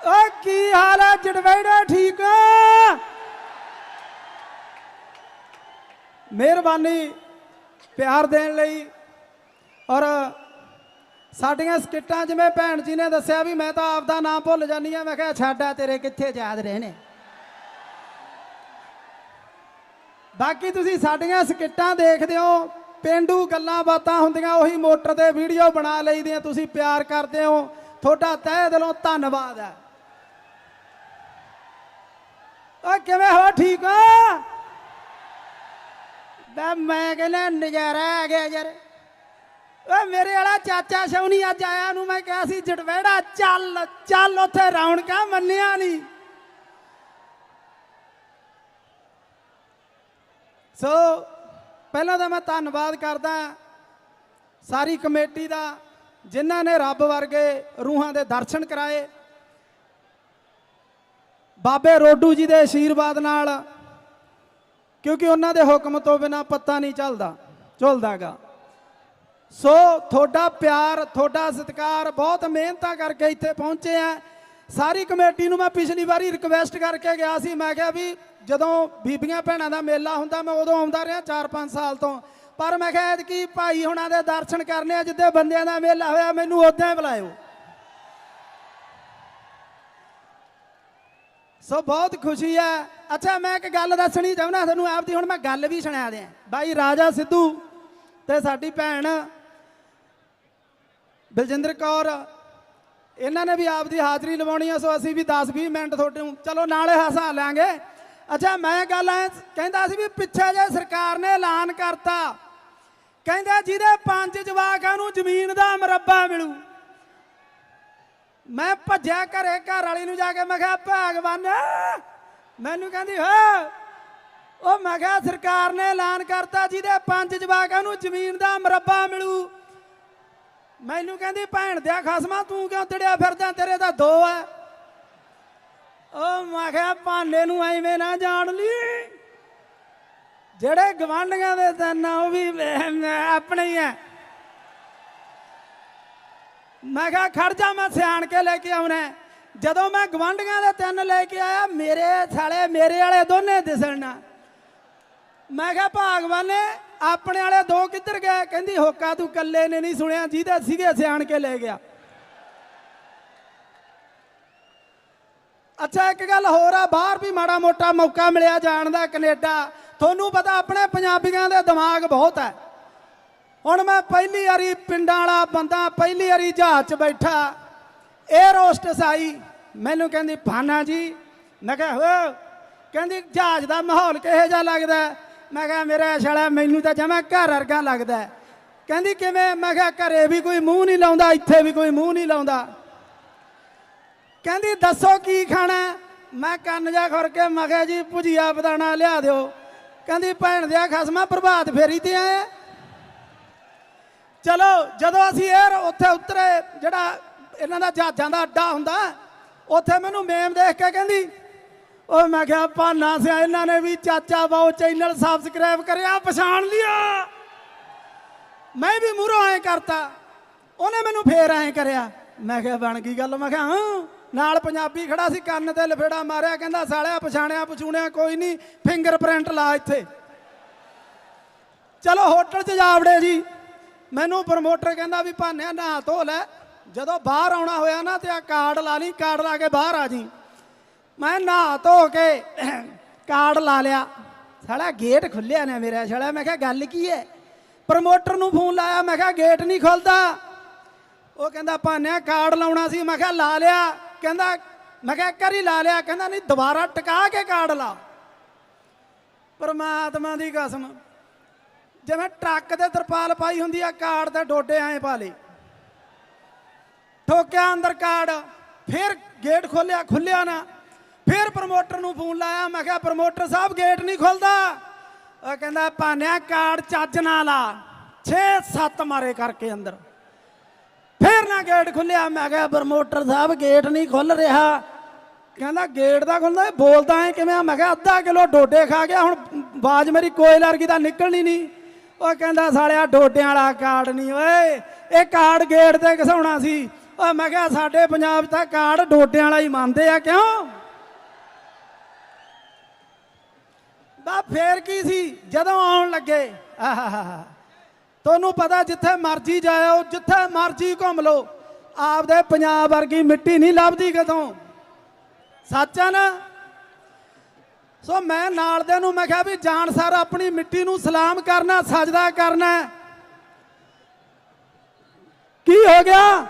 ਓ ਕੀ ਹਾਲ ਹੈ ਜੜਵੈੜਾ ਠੀਕ? ਆ ਮਿਹਰਬਾਨੀ ਪਿਆਰ ਦੇਣ ਲਈ। ਔਰ ਸਾਡੀਆਂ ਸਕਿੱਟਾਂ ਜਿਵੇਂ ਭੈਣ ਜੀ ਨੇ ਦੱਸਿਆ ਵੀ ਮੈਂ ਤਾਂ ਆਪਦਾ ਨਾਮ ਭੁੱਲ ਜਾਨੀ ਆ ਮੈਂ ਕਿਹਾ ਛੱਡਾ ਤੇਰੇ ਕਿੱਥੇ ਯਾਦ ਰਹੇ ਨੇ ਬਾਕੀ ਤੁਸੀਂ ਸਾਡੀਆਂ ਸਕਿੱਟਾਂ ਦੇਖਦੇ ਹੋ, ਪਿੰਡੂ ਗੱਲਾਂ ਬਾਤਾਂ ਹੁੰਦੀਆਂ, ਉਹੀ ਮੋਟਰ ਤੇ ਵੀਡੀਓ ਬਣਾ ਲਈਦੀਆਂ, ਤੁਸੀਂ ਪਿਆਰ ਕਰਦੇ ਹੋ। ਤੁਹਾਡਾ ਤਹਿ ਦਿਲੋਂ ਧੰਨਵਾਦ ਹੈ। ਓ ਕਿਵੇਂ ਹੋ, ਠੀਕ ਹੋ? ਬੈ ਮੈਂ ਕਹਿੰਦਾ ਨਜ਼ਾਰਾ ਆ ਗਿਆ ਯਾਰ। ਓ ਮੇਰੇ ਵਾਲਾ ਚਾਚਾ ਸ਼ੌਨੀ ਅੱਜ ਆਇਆ ਨੂੰ ਮੈਂ ਕਿਹਾ ਸੀ ਜਟਵੇੜਾ ਚੱਲ ਚੱਲ ਉੱਥੇ ਰੌਣਕਾਂ ਮੰਨਿਆ ਨਹੀਂ ਸੋ ਪਹਿਲਾਂ ਤਾਂ ਮੈਂ ਧੰਨਵਾਦ ਕਰਦਾ ਸਾਰੀ ਕਮੇਟੀ ਦਾ, ਜਿਨ੍ਹਾਂ ਨੇ ਰੱਬ ਵਰਗੇ ਰੂਹਾਂ ਦੇ ਦਰਸ਼ਨ ਕਰਾਏ। ਬਾਬੇ ਰੋਡੂ ਜੀ ਦੇ ਆਸ਼ੀਰਵਾਦ ਨਾਲ, ਕਿਉਂਕਿ ਉਹਨਾਂ ਦੇ ਹੁਕਮ ਤੋਂ ਬਿਨਾ ਪੱਤਾ ਨਹੀਂ ਚੱਲਦਾ ਝੁਲਦਾਗਾ ਸੋ ਤੁਹਾਡਾ ਪਿਆਰ, ਤੁਹਾਡਾ ਸਤਿਕਾਰ, ਬਹੁਤ ਮਿਹਨਤਾਂ ਕਰਕੇ ਇੱਥੇ ਪਹੁੰਚੇ ਆ। ਸਾਰੀ ਕਮੇਟੀ ਨੂੰ ਮੈਂ ਪਿਛਲੀ ਵਾਰੀ ਰਿਕਵੈਸਟ ਕਰਕੇ ਗਿਆ ਸੀ, ਮੈਂ ਕਿਹਾ ਵੀ ਜਦੋਂ ਬੀਬੀਆਂ ਭੈਣਾਂ ਦਾ ਮੇਲਾ ਹੁੰਦਾ, ਮੈਂ ਉਦੋਂ ਆਉਂਦਾ ਰਿਹਾ 4-5 ਸਾਲ ਤੋਂ। ਪਰ ਮੈਂ ਕਿਹਾ ਕਿ ਭਾਈ ਹੁਣਾਂ ਦੇ ਦਰਸ਼ਨ ਕਰਨੇ ਆ, ਜਿੱਦੇ ਬੰਦਿਆਂ ਦਾ ਮੇਲਾ ਹੋਇਆ, ਮੈਨੂੰ ਉਦਾਂ ਹੀ ਬੁਲਾਇਓ। ਸੋ ਬਹੁਤ ਖੁਸ਼ੀ ਹੈ। ਅੱਛਾ, ਮੈਂ ਇੱਕ ਗੱਲ ਦੱਸਣੀ ਚਾਹੁੰਦਾ ਤੁਹਾਨੂੰ ਆਪਦੀ, ਹੁਣ ਮੈਂ ਗੱਲ ਵੀ ਸੁਣਾ ਦਿਆਂ। ਬਾਈ ਰਾਜਾ ਸਿੱਧੂ ਤੇ ਸਾਡੀ ਭੈਣ ਬਲਜਿੰਦਰ ਕੌਰ, ਇਹਨਾਂ ਨੇ ਵੀ ਆਪ ਦੀ ਹਾਜ਼ਰੀ ਲਵਾਉਣੀ ਹੈ ਸੋ ਅਸੀਂ ਵੀ 10-20 ਮਿੰਟ ਤੁਹਾਡੇ ਨੂੰ ਚਲੋ, ਨਾਲੇ ਹਸਾ ਲਾਂਗੇ। ਅੱਛਾ, ਮੈਂ ਗੱਲ ਐ ਕਹਿੰਦਾ ਸੀ ਵੀ ਪਿੱਛੇ ਜੇ ਸਰਕਾਰ ਨੇ ਐਲਾਨ ਕਰਤਾ, ਕਹਿੰਦਾ ਜਿਹਦੇ ਪੰਜ ਜਵਾਕਾਂ ਨੂੰ ਜ਼ਮੀਨ ਦਾ ਮਰੱਬਾ ਮਿਲੂ। ਮੈਂ ਭੱਜਿਆ ਘਰੇ ਘਰ ਵਾਲੀ ਨੂੰ ਜਾ ਕੇ ਮੈਂ ਕਿਹਾ ਭਗਵਾਨ ਮੈਨੂੰ ਕਹਿੰਦੀ ਹੋ ਉਹ ਮੈਂ ਕਿਹਾ ਸਰਕਾਰ ਨੇ ਐਲਾਨ ਕਰਤਾ ਜਿਹਦੇ ਪੰਜ ਜਵਾਕਾਂ ਨੂੰ ਜ਼ਮੀਨ ਦਾ ਮਰੱਬਾ ਮਿਲੂ। ਮੈਨੂੰ ਕਹਿੰਦੀ ਭੈਣ ਦਿਆ ਖਸਮਾ ਤੂੰ ਕਿਉਂ ਤੜਿਆ ਫਿਰਦਾ? ਤੇਰੇ ਤਾਂ ਦੋ ਐ ਉਹ ਮੈਂ ਕਿਹਾ ਭਾਂਡੇ ਨੂੰ ਐਵੇਂ ਨਾ ਜਾਣ ਲਈ। ਜਿਹੜੇ ਗਵਾਂਢੀਆਂ ਦੇ ਤਨ ਆ, ਉਹ ਵੀ ਆਪਣੇ ਹੀ ਐ ਮੈਂ ਕਿਹਾ, ਖੜ ਜਾ, ਮੈਂ ਸਿਆਣ ਕੇ ਲੈ ਕੇ ਆਉਣਾ ਜਦੋਂ ਮੈਂ ਗਵਾਂਢੀਆਂ ਦੇ ਤਿੰਨ ਲੈ ਕੇ ਆਇਆ, ਮੇਰੇ ਸਾਲੇ ਮੇਰੇ ਵਾਲੇ ਦੋਨੇ ਦਿਸਣ ਨਾ। ਮੈਂ ਕਿਹਾ, ਭਾਗਵਾਨ ਨੇ ਆਪਣੇ ਵਾਲੇ ਦੋ ਕਿੱਧਰ ਗਏ? ਕਹਿੰਦੀ, ਹੋਕਾ ਤੂੰ ਕੱਲੇ ਨੇ ਨਹੀਂ ਸੁਣਿਆ, ਜਿਹਦੇ ਸੀਗੇ ਸਿਆਣ ਕੇ ਲੈ ਗਿਆ। ਅੱਛਾ, ਇੱਕ ਗੱਲ ਹੋਰ ਆ, ਬਾਹਰ ਵੀ ਮਾੜਾ ਮੋਟਾ ਮੌਕਾ ਮਿਲਿਆ ਜਾਣ ਦਾ ਕੈਨੇਡਾ। ਤੁਹਾਨੂੰ ਪਤਾ, ਆਪਣੇ ਪੰਜਾਬੀਆਂ ਦੇ ਦਿਮਾਗ ਬਹੁਤ ਹੈ। ਹੁਣ ਮੈਂ ਪਹਿਲੀ ਵਾਰੀ ਪਿੰਡਾਂ ਵਾਲਾ ਬੰਦਾ, ਪਹਿਲੀ ਵਾਰੀ ਜਹਾਜ਼ 'ਚ ਬੈਠਾ। 에ਅਰ ਹੋਸਟਸ ਆਈ ਮੈਨੂੰ ਕਹਿੰਦੀ, ਭਾਨਾ ਜੀ। ਮੈਂ ਕਿਹਾ, ਹੋ? ਕਹਿੰਦੀ, ਜਹਾਜ਼ ਦਾ ਮਾਹੌਲ ਕਿਹੋ ਜਿਹਾ ਲੱਗਦਾ ਮੈਂ ਕਿਹਾ, ਮੇਰਾ ਛੜਾ ਮੈਨੂੰ ਤਾਂ ਜਮਾ ਘਰ ਵਰਗਾ ਲੱਗਦਾ ਕਹਿੰਦੀ, ਕਿਵੇਂ? ਮੈਂ ਕਿਹਾ, ਘਰੇ ਵੀ ਕੋਈ ਮੂੰਹ ਨਹੀਂ ਲਾਉਂਦਾ, ਇੱਥੇ ਵੀ ਕੋਈ ਮੂੰਹ ਨਹੀਂ ਲਾਉਂਦਾ। ਕਹਿੰਦੀ, ਦੱਸੋ ਕੀ ਖਾਣਾ ਮੈਂ ਕੰਨ ਜਾ ਖੁਰ ਕੇ ਮੈਂ ਕਿਹਾ, ਜੀ, ਭੁਜੀਆ ਬਦਾਣਾ ਲਿਆ ਦਿਓ। ਕਹਿੰਦੀ, ਭੈਣ ਦਿਆ ਖਸਮਾ, ਪ੍ਰਭਾਤ ਫੇਰੀ ਤੇ ਆਏ ਚਲੋ, ਜਦੋਂ ਅਸੀਂ 에ਅਰ ਉੱਥੇ ਉਤਰੇ, ਜਿਹੜਾ ਇਹਨਾਂ ਦਾ ਜਹਾਜ਼ਾਂ ਦਾ ਅੱਡਾ ਹੁੰਦਾ, ਉੱਥੇ ਮੈਨੂੰ ਮੇਮ ਦੇਖ ਕੇ ਕਹਿੰਦੀ ਉਹ ਮੈਂ ਕਿਹਾ ਭਾਨਾ ਸਿਆ, ਇਹਨਾਂ ਨੇ ਵੀ ਚਾਚਾ ਬਾਉ ਚੈਨਲ ਸਬਸਕ੍ਰਾਈਬ ਕਰਿਆ, ਪਛਾਣ ਲਿਆ। ਮੈਂ ਵੀ ਮੂਹਰੋਂ ਐ ਕਰਤਾ। ਉਹਨੇ ਮੈਨੂੰ ਫੇਰ ਐ ਕਰਿਆ। ਮੈਂ ਕਿਹਾ, ਬਣ ਗਈ ਗੱਲ। ਮੈਂ ਕਿਹਾ, ਹਾਂ। ਨਾਲ ਪੰਜਾਬੀ ਖੜਾ ਸੀ, ਕੰਨ ਤੇ ਲਫੇੜਾ ਮਾਰਿਆ, ਕਹਿੰਦਾ, ਸਾਲਿਆ, ਪਛਾਣਿਆ, ਪਛੂਣਿਆ, ਕੋਈ ਨਹੀਂ ਫਿੰਗਰਪ੍ਰਿੰਟ ਲਾ ਇੱਥੇ। ਚਲੋ ਹੋਟਲ 'ਚ ਜਾ ਵੜੇ ਜੀ। ਮੈਨੂੰ ਪ੍ਰਮੋਟਰ ਕਹਿੰਦਾ ਵੀ ਭਾਨਿਆ ਨਹਾ ਧੋ ਲੈ। ਜਦੋਂ ਬਾਹਰ ਆਉਣਾ ਹੋਇਆ ਨਾ ਤੇ ਆ ਕਾਰਡ ਲਾ ਲਈ, ਕਾਰਡ ਲਾ ਕੇ ਬਾਹਰ ਆ ਜੀ। ਮੈਂ ਨਹਾ ਧੋ ਕੇ ਕਾਰਡ ਲਾ ਲਿਆ। ਸਾਲਾ ਗੇਟ ਖੁੱਲਿਆ ਨੇ ਮੇਰਾ ਸਾਲਾ, ਮੈਂ ਕਿਹਾ ਗੱਲ ਕੀ ਹੈ ਪ੍ਰਮੋਟਰ ਨੂੰ ਫੋਨ ਲਾਇਆ, ਮੈਂ ਕਿਹਾ ਗੇਟ ਨਹੀਂ ਖੁੱਲਦਾ। ਉਹ ਕਹਿੰਦਾ ਭਾਨਿਆ ਕਾਰਡ ਲਾਉਣਾ ਸੀ, ਮੈਂ ਕਿਹਾ ਲਾ ਲਿਆ। ਕਹਿੰਦਾ, ਮੈਂ ਕਿਹਾ ਇੱਕ ਵਾਰੀ ਲਾ ਲਿਆ, ਕਹਿੰਦਾ ਨਹੀਂ, ਦੁਬਾਰਾ ਟਿਕਾ ਕੇ ਕਾਰਡ ਲਾ। ਪਰਮਾਤਮਾ ਦੀ ਕਸਮ। ਜਿਵੇਂ ਟਰੱਕ ਤੇ ਤਰਪਾਲ ਪਾਈ ਹੁੰਦੀ ਆ, ਕਾਰਡ ਦੇ ਡੋਡੇ ਐਂ ਪਾ ਲਈ ਠੋਕਿਆ ਅੰਦਰ ਕਾਰਡ, ਫਿਰ ਗੇਟ ਖੋਲਿਆ ਖੁੱਲਿਆ ਨਾ। ਫਿਰ ਪ੍ਰਮੋਟਰ ਨੂੰ ਫੋਨ ਲਾਇਆ, ਮੈਂ ਕਿਹਾ, ਪ੍ਰਮੋਟਰ ਸਾਹਿਬ, ਗੇਟ ਨਹੀਂ ਖੁੱਲਦਾ। ਉਹ ਕਹਿੰਦਾ, ਭਾਨਿਆ, ਕਾਰਡ ਚੱਜ ਨਾ ਲਾ 6-7 ਮਾਰੇ ਕਰਕੇ ਅੰਦਰ। ਫਿਰ ਨਾ ਗੇਟ ਖੁੱਲਿਆ ਮੈਂ ਕਿਹਾ, ਪ੍ਰਮੋਟਰ ਸਾਹਿਬ, ਗੇਟ ਨਹੀਂ ਖੁੱਲ ਰਿਹਾ। ਕਹਿੰਦਾ, ਗੇਟ ਦਾ ਖੁੱਲਦਾ ਬੋਲਦਾ ਐ ਕਿਵੇਂ ਮੈਂ ਕਿਹਾ, ਅੱਧਾ ਕਿਲੋ ਡੋਡੇ ਖਾ ਗਿਆ, ਹੁਣ ਬਾਜ਼ ਮੇਰੀ ਕੋਇਲ ਵਰਗੀ ਤਾਂ ਨਿਕਲਣੀ ਨਹੀਂ। ਉਹ ਕਹਿੰਦਾ ਸਾਲਿਆ ਡੋਡਿਆਂ ਵਾਲਾ ਕਾਰਡ ਨਹੀਂ, ਓਏ, ਇਹ ਕਾਰਡ ਗੇਟ ਤੇ ਘਸਾਉਣਾ ਸੀ। ਉਹ ਮੈਂ ਕਿਹਾ ਸਾਡੇ ਪੰਜਾਬ 'ਚ ਤਾਂ ਕਾਰਡ ਡੋਡਿਆਂ ਵਾਲਾ ਹੀ ਮੰਨਦੇ ਆ, ਕਿਉਂ? ਬਾ ਫੇਰ ਕੀ ਸੀ? ਜਦੋਂ ਆਉਣ ਲੱਗੇ ਆਹਾਹਾ ਤੁਹਾਨੂੰ ਪਤਾ ਜਿੱਥੇ ਮਰਜ਼ੀ ਜਾਇਓ, ਜਿੱਥੇ ਮਰਜ਼ੀ ਘੁੰਮ ਲਓ, ਆਪਦੇ ਪੰਜਾਬ ਵਰਗੀ ਮਿੱਟੀ ਨਹੀਂ ਲੱਭਦੀ ਕਦੋਂ। ਸੱਚ ਆ ਨਾ? ਸੋ ਮੈਂ ਨਾਲ ਦੇ ਨੂੰ ਮੈਂ ਕਿਹਾ ਵੀ ਜਾਣ ਸਾਰ, ਆਪਣੀ ਮਿੱਟੀ ਨੂੰ ਸਲਾਮ ਕਰਨਾ, ਸਜਦਾ ਕਰਨਾ ਕੀ ਹੋ ਗਿਆ?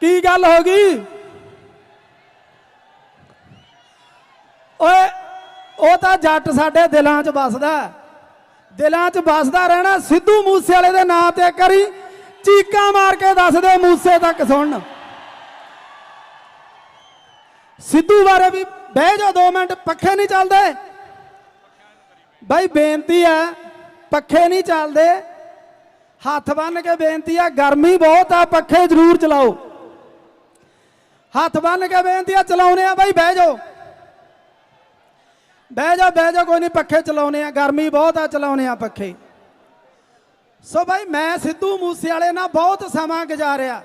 ਕੀ ਗੱਲ ਹੋ ਗਈ? ਓਏ, ਉਹ ਤਾਂ ਜੱਟ ਸਾਡੇ ਦਿਲਾਂ 'ਚ ਵੱਸਦਾ ਦਿਲਾਂ 'ਚ ਵੱਸਦਾ ਰਹਿਣਾ ਸਿੱਧੂ ਮੂਸੇ ਵਾਲੇ ਦੇ ਨਾਂ ਤੇ ਕਰੀ, ਚੀਕਾਂ ਮਾਰ ਕੇ ਦੱਸ ਦੇ ਮੂਸੇ ਤੱਕ ਸੁਣਨ। ਸਿੱਧੂ ਬਾਰੇ ਵੀ ਬਹਿ ਜਾ 2 ਮਿੰਟ, ਪੱਖੇ ਨਹੀਂ ਚੱਲਦੇ। ਬਾਈ ਬੇਨਤੀ ਹੈ, ਪੱਖੇ ਨਹੀਂ ਚੱਲਦੇ। ਹੱਥ ਬੰਨ ਕੇ ਬੇਨਤੀ ਆ ਗਰਮੀ ਬਹੁਤ ਆ, ਪੱਖੇ ਜ਼ਰੂਰ ਚਲਾਓ। ਹੱਥ ਬੰਨ ਕੇ ਬੇਨਤੀ ਆ ਚਲਾਉਨੇ ਆ, ਬਾਈ ਬਹਿ ਜਾਓ। ਬਹਿ ਜਾ ਬਹਿ ਜਾ, ਕੋਈ ਨਹੀਂ, ਪੱਖੇ ਚਲਾਉਨੇ ਆ, ਗਰਮੀ ਬਹੁਤ ਆ ਚਲਾਉਨੇ ਆ ਪੱਖੇ। ਸੋ ਬਾਈ, ਮੈਂ ਸਿੱਧੂ ਮੂਸੇ ਵਾਲੇ ਨਾਲ ਬਹੁਤ ਸਮਾਂ ਗੁਜ਼ਾਰਿਆ।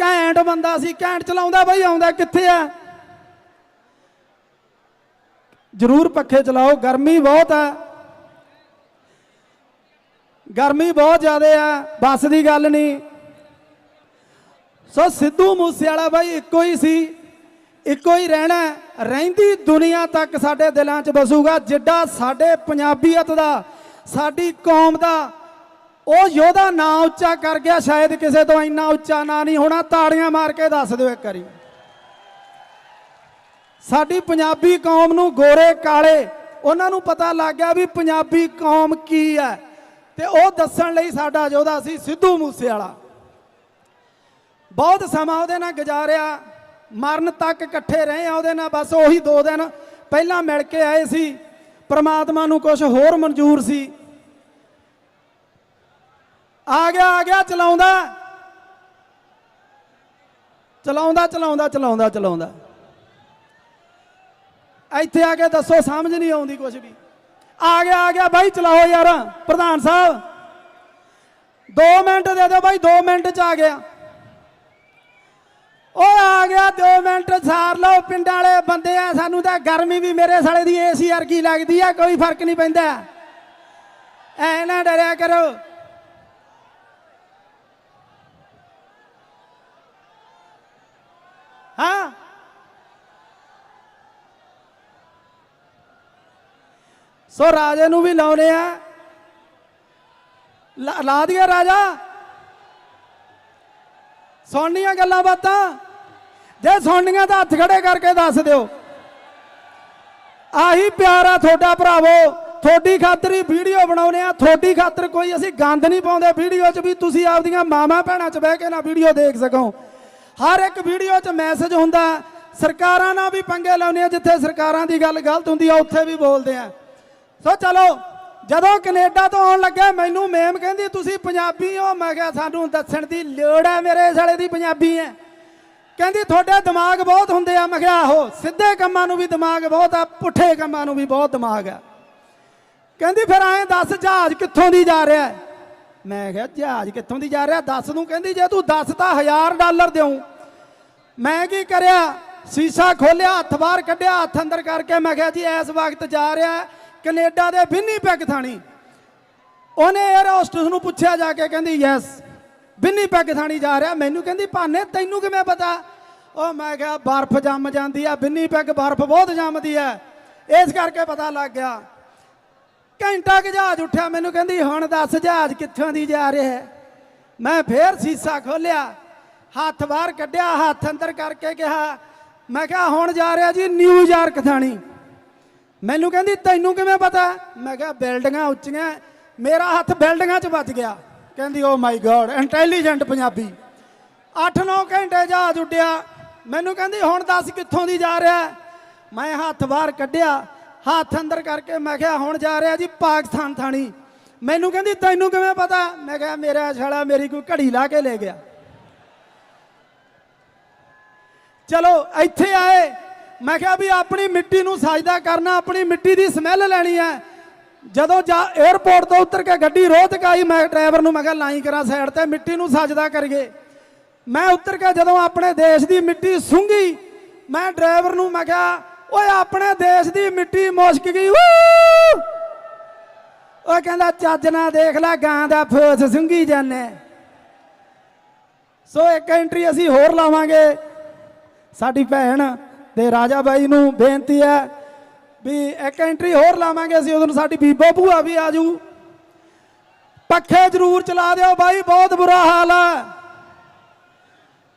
ਘੈਂਟ ਬੰਦਾ ਸੀ, ਘੈਂਟ ਚਲਾਉਂਦਾ ਬਾਈ, ਆਉਂਦਾ ਕਿੱਥੇ ਆ? ਜ਼ਰੂਰ ਪੱਖੇ ਚਲਾਓ, ਗਰਮੀ ਬਹੁਤ ਆ। ਗਰਮੀ ਬਹੁਤ ਜ਼ਿਆਦਾ ਆ, ਬੱਸ ਦੀ ਗੱਲ ਨਹੀਂ। ਸੋ ਸਿੱਧੂ ਮੂਸੇਵਾਲਾ ਬਾਈ, ਇੱਕੋ ਹੀ ਸੀ, ਇੱਕੋ ਹੀ ਰਹਿਣਾ ਰਹਿੰਦੀ ਦੁਨੀਆ ਤੱਕ ਸਾਡੇ ਦਿਲਾਂ 'ਚ ਵਸੂਗਾ ਜਿੱਡਾ ਸਾਡੇ ਪੰਜਾਬੀਅਤ ਦਾ, ਸਾਡੀ ਕੌਮ ਦਾ ਉਹ ਯੋਧਾ ਨਾਂ ਉੱਚਾ ਕਰ ਗਿਆ, ਸ਼ਾਇਦ ਕਿਸੇ ਤੋਂ ਇੰਨਾ ਉੱਚਾ ਨਾਂ ਨਹੀਂ ਹੋਣਾ। ਤਾੜੀਆਂ ਮਾਰ ਕੇ ਦੱਸ ਦਿਓ ਇੱਕ ਵਾਰੀ। ਸਾਡੀ ਪੰਜਾਬੀ ਕੌਮ ਨੂੰ ਗੋਰੇ ਕਾਲੇ, ਉਹਨਾਂ ਨੂੰ ਪਤਾ ਲੱਗ ਗਿਆ ਵੀ ਪੰਜਾਬੀ ਕੌਮ ਕੀ ਹੈ। ਤੇ ਉਹ ਦੱਸਣ ਲਈ ਸਾਡਾ ਯੋਧਾ ਸੀ ਸਿੱਧੂ ਮੂਸੇਵਾਲਾ। ਬਹੁਤ ਸਮਾਂ ਉਹਦੇ ਨਾਲ ਗੁਜ਼ਾਰਿਆ, ਮਰਨ ਤੱਕ ਇਕੱਠੇ ਰਹੇ ਆ ਉਹਦੇ ਨਾਲ, ਬਸ ਉਹੀ ਦੋ ਦਿਨ ਪਹਿਲਾਂ ਮਿਲ ਕੇ ਆਏ ਸੀ। ਪ੍ਰਮਾਤਮਾ ਨੂੰ ਕੁਝ ਹੋਰ ਮਨਜ਼ੂਰ ਸੀ। ਆ ਗਿਆ ਆ ਗਿਆ, ਚਲਾਉਂਦਾ। ਚਲਾਉਂਦਾ ਚਲਾਉਂਦਾ ਚਲਾਉਂਦਾ ਚਲਾਉਂਦਾ। ਇੱਥੇ ਆ ਕੇ ਦੱਸੋ, ਸਮਝ ਨਹੀਂ ਆਉਂਦੀ ਕੁਝ ਵੀ। ਆ ਗਿਆ ਆ ਗਿਆ, ਬਾਈ, ਚਲਾਓ ਯਾਰ, ਪ੍ਰਧਾਨ ਸਾਹਿਬ। 2 ਮਿੰਟ ਦੇ ਦਿਓ ਬਾਈ 2 ਮਿੰਟ ਚ ਆ ਗਿਆ। ਉਹ ਆ ਗਿਆ 2 ਮਿੰਟ ਸਾਰ ਲਓ, ਪਿੰਡਾਂ ਵਾਲੇ ਬੰਦੇ ਆ, ਸਾਨੂੰ ਤਾਂ ਗਰਮੀ ਵੀ ਮੇਰੇ ਸਾਲੇ ਦੀ ਏਸੀ ਵਰਗੀ ਲੱਗਦੀ ਆ, ਕੋਈ ਫ਼ਰਕ ਨਹੀਂ ਪੈਂਦਾ। ਐ ਨਾ ਡਰਿਆ ਕਰੋ। ਹਾਂ। ਸੋ ਰਾਜੇ ਨੂੰ ਵੀ ਲਾਉਨੇ ਆ। ਲਾ ਲਾ ਰਾਜਾ। ਸੁਣਨੀਆਂ ਗੱਲਾਂ ਬਾਤਾਂ। ਜੇ ਸੁਣਨੀਆਂ ਤਾਂ ਹੱਥ ਖੜੇ ਕਰਕੇ ਦੱਸ ਦਿਓ। ਆਹੀ ਪਿਆਰ ਆ ਤੁਹਾਡਾ ਭਰਾਵੋ, ਤੁਹਾਡੀ ਖਾਤਰ ਹੀ ਵੀਡੀਓ ਬਣਾਉਨੇ ਆ। ਤੁਹਾਡੀ ਖਾਤਰ ਕੋਈ ਅਸੀਂ ਗੰਦ ਨਹੀਂ ਪਾਉਂਦੇ ਵੀਡੀਓ 'ਚ ਵੀ ਤੁਸੀਂ ਆਪਦੀਆਂ ਮਾਮਾ ਭੈਣਾਂ 'ਚ ਬਹਿ ਕੇ ਨਾ ਵੀਡੀਓ ਦੇਖ ਸਕੋ। ਹਰ ਇੱਕ ਵੀਡੀਓ 'ਚ ਮੈਸੇਜ ਹੁੰਦਾ ਸਰਕਾਰਾਂ ਨਾਲ ਵੀ ਪੰਗੇ ਲਾਉਨੇ ਆ, ਜਿੱਥੇ ਸਰਕਾਰਾਂ ਦੀ ਗੱਲ ਗਲਤ ਹੁੰਦੀ ਆ, ਉੱਥੇ ਵੀ ਬੋਲਦੇ ਆ। ਸੋ ਚਲੋ, ਜਦੋਂ ਕੈਨੇਡਾ ਤੋਂ ਆਉਣ ਲੱਗਾ, ਮੈਨੂੰ ਮੈਮ ਕਹਿੰਦੀ, ਤੁਸੀਂ ਪੰਜਾਬੀ ਹੋ? ਮੈਂ ਕਿਹਾ, ਸਾਨੂੰ ਦੱਸਣ ਦੀ ਲੋੜ ਹੈ, ਮੇਰੇ ਸਾਲੇ ਦੀ ਪੰਜਾਬੀ ਹੈ। ਕਹਿੰਦੀ, ਤੁਹਾਡੇ ਦਿਮਾਗ ਬਹੁਤ ਹੁੰਦੇ ਆ। ਮੈਂ ਕਿਹਾ, ਆਹੋ, ਸਿੱਧੇ ਕੰਮਾਂ ਨੂੰ ਵੀ ਦਿਮਾਗ ਬਹੁਤ ਆ, ਪੁੱਠੇ ਕੰਮਾਂ ਨੂੰ ਵੀ ਬਹੁਤ ਦਿਮਾਗ ਆ। ਕਹਿੰਦੀ, ਫਿਰ ਐਂ ਦੱਸ, ਜਹਾਜ਼ ਕਿੱਥੋਂ ਦੀ ਜਾ ਰਿਹਾ ਹੈ? ਮੈਂ ਕਿਹਾ, ਜਹਾਜ਼ ਕਿੱਥੋਂ ਦੀ ਜਾ ਰਿਹਾ? ਦੱਸ ਨੂੰ ਕਹਿੰਦੀ, ਜੇ ਤੂੰ ਦੱਸ ਤਾਂ 1000 ਡਾਲਰ ਦਿਉ ਮੈਂ ਕੀ ਕਰਿਆ? ਸੀਸਾ ਖੋਲਿਆ ਹੱਥ ਬਾਹਰ ਕੱਢਿਆ, ਹੱਥ ਅੰਦਰ ਕਰਕੇ ਮੈਂ ਕਿਹਾ, ਜੀ, ਇਸ ਵਕਤ ਜਾ ਰਿਹਾ ਹੈ, ਕੈਨੇਡਾ ਦੇ ਵਿਨੀਪੈਗ ਥਾਣੀ। ਉਹਨੇ 에ਅਰ ਹੋਸਟਸ ਨੂੰ ਪੁੱਛਿਆ ਜਾ ਕੇ, ਕਹਿੰਦੀ, ਯੈਸ ਬਿੰਨੀ ਪੈਗ ਥਾਣੀ ਜਾ ਰਿਹਾ। ਮੈਨੂੰ ਕਹਿੰਦੀ, ਭਾਨੇ, ਤੈਨੂੰ ਕਿਵੇਂ ਪਤਾ? ਉਹ ਮੈਂ ਕਿਹਾ, ਬਰਫ਼ ਜੰਮ ਜਾਂਦੀ ਆ ਪੈਗ ਬਰਫ਼ ਬਹੁਤ ਜੰਮਦੀ ਆ ਇਸ ਕਰਕੇ ਪਤਾ ਲੱਗ ਗਿਆ ਘੰਟਾ ਕੁ ਜਹਾਜ਼ ਉੱਠਿਆ, ਮੈਨੂੰ ਕਹਿੰਦੀ, ਹੁਣ ਦੱਸ ਜਹਾਜ਼ ਕਿੱਥੋਂ ਦੀ ਜਾ ਰਿਹਾ ਹੈ? ਮੈਂ ਫੇਰ ਸੀਸਾ ਖੋਲਿਆ ਹੱਥ ਬਾਹਰ ਕੱਢਿਆ, ਹੱਥ ਅੰਦਰ ਕਰਕੇ ਕਿਹਾ, ਮੈਂ ਕਿਹਾ, ਹੁਣ ਜਾ ਰਿਹਾ ਜੀ ਨਿਊਯਾਰਕ ਥਾਣੀ। ਮੈਨੂੰ ਕਹਿੰਦੀ, ਤੈਨੂੰ ਕਿਵੇਂ ਪਤਾ? ਮੈਂ ਕਿਹਾ, ਬਿਲਡਿੰਗਾਂ ਉੱਚੀਆਂ, ਮੇਰਾ ਹੱਥ ਬਿਲਡਿੰਗਾਂ 'ਚ ਵੱਜ ਗਿਆ। ਕਹਿੰਦੀ oh my god intelligent Punjabi. 8-9 ਘੰਟੇ ਜਹਾਜ਼ ਉੱਡਿਆ, ਮੈਨੂੰ ਕਹਿੰਦੀ, ਹੁਣ ਦੱਸ ਕਿੱਥੋਂ ਦੀ ਜਾ ਰਿਹਾ? ਮੈਂ ਹੱਥ ਬਾਹਰ ਕੱਢਿਆ ਹੱਥ ਅੰਦਰ ਕਰਕੇ ਮੈਂ ਕਿਹਾ, ਹੁਣ ਜਾ ਰਿਹਾ ਜੀ ਪਾਕਿਸਤਾਨ ਥਾਣੀ। ਮੈਨੂੰ ਕਹਿੰਦੀ, ਤੈਨੂੰ ਕਿਵੇਂ ਪਤਾ? ਮੈਂ ਕਿਹਾ, ਮੇਰਾ ਛਾਲਾ ਮੇਰੀ ਕੋਈ ਘੜੀ ਲਾ ਕੇ ਲੈ ਗਿਆ। ਚਲੋ, ਇੱਥੇ ਆਏ। ਮੈਂ ਕਿਹਾ ਵੀ ਆਪਣੀ ਮਿੱਟੀ ਨੂੰ ਸਾਜਦਾ ਕਰਨਾ, ਆਪਣੀ ਮਿੱਟੀ ਦੀ ਸਮੈਲ ਲੈਣੀ ਹੈ। ਜਦੋਂ ਜਾ 에어ਪੋਰਟ ਤੋਂ ਉਤਰ ਕੇ ਗੱਡੀ ਰੋਹ ਤਕਾਈ ਮੈਂ ਡਰਾਈਵਰ ਨੂੰ ਮੈਂ ਕਿਹਾ, ਲਾਈ ਕਰਾਂ ਸਾਈਡ ਤੇ, ਮਿੱਟੀ ਨੂੰ ਸਾਜਦਾ ਕਰੀਏ। ਮੈਂ ਉਤਰ ਕੇ ਜਦੋਂ ਆਪਣੇ ਦੇਸ਼ ਦੀ ਮਿੱਟੀ ਸੁੰਘੀ, ਮੈਂ ਡਰਾਈਵਰ ਨੂੰ ਮੈਂ ਕਿਹਾ ਓਏ ਆਪਣੇ ਦੇਸ਼ ਦੀ ਮਿੱਟੀ ਮੁਸ਼ਕ ਗਈ ਉਹ ਕਹਿੰਦਾ, ਚੱਜ ਨਾ ਦੇਖ ਲੈ, ਗਾਂ ਦਾ ਫੋਸ ਸੁੰਘੀ ਜਾਨੇ ਸੋ ਇੱਕ ਐਂਟਰੀ ਅਸੀਂ ਹੋਰ ਲਾਵਾਂਗੇ। ਸਾਡੀ ਭੈਣ ਤੇ ਰਾਜਾ ਬਾਈ ਨੂੰ ਬੇਨਤੀ ਹੈ ਵੀ ਇੱਕ ਐਂਟਰੀ ਹੋਰ ਲਾਵਾਂਗੇ, ਅਸੀਂ ਉਦੋਂ ਸਾਡੀ ਬੀਬੋ ਭੂਆ ਵੀ ਆਜੂ ਪੱਖੇ ਜ਼ਰੂਰ ਚਲਾ ਦਿਓ ਬਾਈ, ਬਹੁਤ ਬੁਰਾ ਹਾਲ ਹੈ।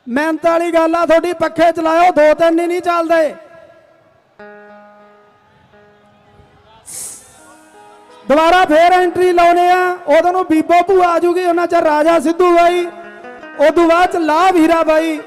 ਮਿਹਨਤ ਵਾਲੀ ਗੱਲ ਆ, ਤੁਹਾਡੀ ਪੱਖੇ ਚਲਾਇਓ, ਦੋ ਤਿੰਨ ਹੀ ਨਹੀਂ ਚੱਲਦੇ। ਦੁਬਾਰਾ ਫੇਰ ਐਂਟਰੀ ਲਾਉਨੇ ਆ। ਉਦੋਂ ਨੂੰ ਬੀਬੋ ਭੂਆ ਆ ਜੂਗੀ, ਉਹਨਾਂ ਚ ਰਾਜਾ ਸਿੱਧੂ ਬਾਈ, ਉਦੋਂ ਬਾਅਦ ਚ ਲਾਭ ਹੀਰਾ ਬਾਈ।